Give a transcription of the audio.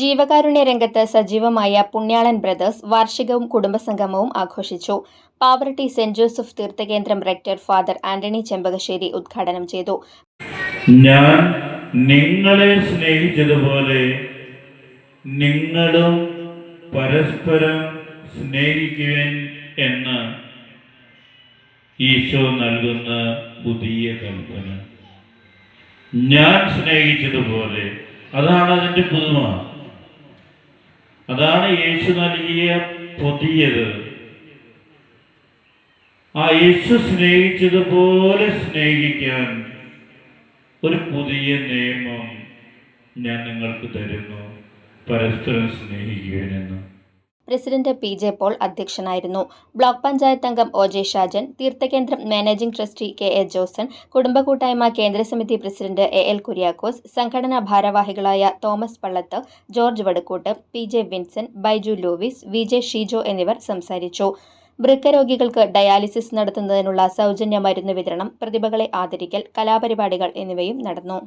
ജീവകാരുണ്യ രംഗത്ത് സജീവമായ പുണ്യാളൻ ബ്രദേഴ്സ് വാർഷികവും കുടുംബസംഗമവും ആഘോഷിച്ചു. പാവറട്ടി സെന്റ് ജോസഫ് തീർത്ഥകേന്ദ്രം റെക്ടർ ഫാദർ ആന്റണി ചെമ്പകശ്ശേരി ഉദ്ഘാടനം ചെയ്തു. ഞാൻ നിങ്ങളെ സ്നേഹിച്ചതുപോലെ നിങ്ങളും പരസ്പരം സ്നേഹിക്കുവാൻ എന്ന് ഈശോ നൽകുന്ന പുതിയ കൽപ്പന. ഞാൻ സ്നേഹിച്ചതുപോലെ അതാണ് അതിന്റെ പുതുമ. അതാണ് യേശു നൽകിയ പുതിയത്. ആ യേശു സ്നേഹിച്ചതുപോലെ സ്നേഹിക്കാൻ ഒരു പുതിയ നിയമം ഞാൻ നിങ്ങൾക്ക് തരുന്നു. പരസ്പരം സ്നേഹിക്കുവാനെന്ന് പ്രസിഡന്റ് പി ജെ പോൾ അധ്യക്ഷനായിരുന്നു. ബ്ലോക്ക് പഞ്ചായത്ത് അംഗം O J Shajan തീർത്ഥകേന്ദ്രം managing trustee K A Joson കുടുംബ കൂട്ടായ്മ കേന്ദ്രസമിതി പ്രസിഡന്റ് എ എൽ കുര്യാക്കോസ് സംഘടനാ ഭാരവാഹികളായ Thomas Pallath George Vadakkoot P J Vincent Baiju Louis V J Sheejo എന്നിവർ സംസാരിച്ചു. വൃക്ക രോഗികൾക്ക് ഡയാലിസിസ് നടത്തുന്നതിനുള്ള സൗജന്യ മരുന്ന് വിതരണം പ്രതിഭകളെ ആദരിക്കൽ കലാപരിപാടികൾ എന്നിവയും നടന്നു.